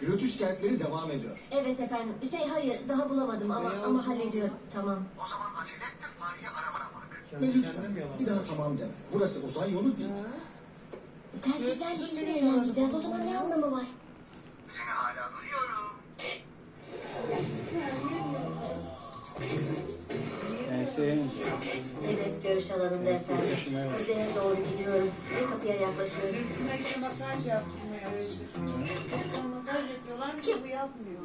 Gürültü şikayetleri devam ediyor. Evet efendim. Şey hayır daha bulamadım ama ama hallediyorum. Tamam. O zaman acele et de Maria aramana bak. Ve lütfen bir daha tamam deme. Burası uzay yolu değil. Telsizlerle hiç mi eğlenmeyeceğiz? O zaman ne anlamı var? Seni hala duyuyorum. Ensenin. Hedef görüş alanında efendim. Kuzeye doğru gidiyorum ve kapıya yaklaşıyorum. Masaj yaptırmaya Masaj yapmıyor.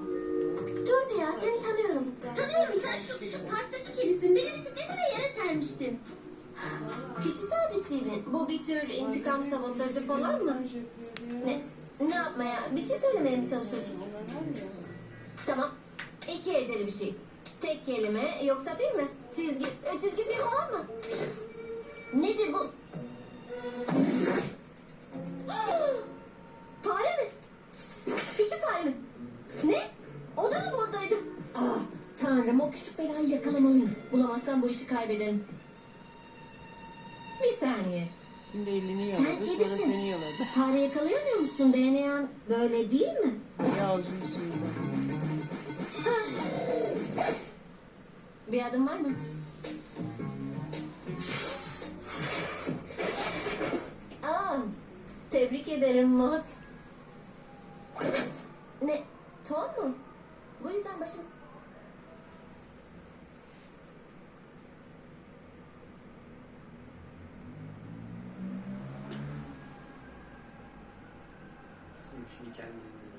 Dur biraz seni tanıyorum. Sanıyorum sen şu, şu parktaki kedisin. Beni bisiklete de yere sermiştin. Kişisel bir şey mi? Bu bir tür intikam sabotajı falan mı? Ne? Ne yapmaya? Bir şey söylemeye mi çalışıyorsun? Tamam. İki eceli bir şey. Tek kelime yoksa film mi? Çizgi, e, çizgi film falan mı? Tanrım o küçük belayı yakalamalıyım. Bulamazsam bu işi kaybederim. Bir saniye. Şimdi elini Sen yaladı, sonra kedisin. seni yaladı. Fare yakalayamıyor musun? DNA'n böyle değil mi? Ya üzüldüm. Bir adım var mı? Aa, tebrik ederim Maud. Ne? Tom mu? Bu yüzden başım... une.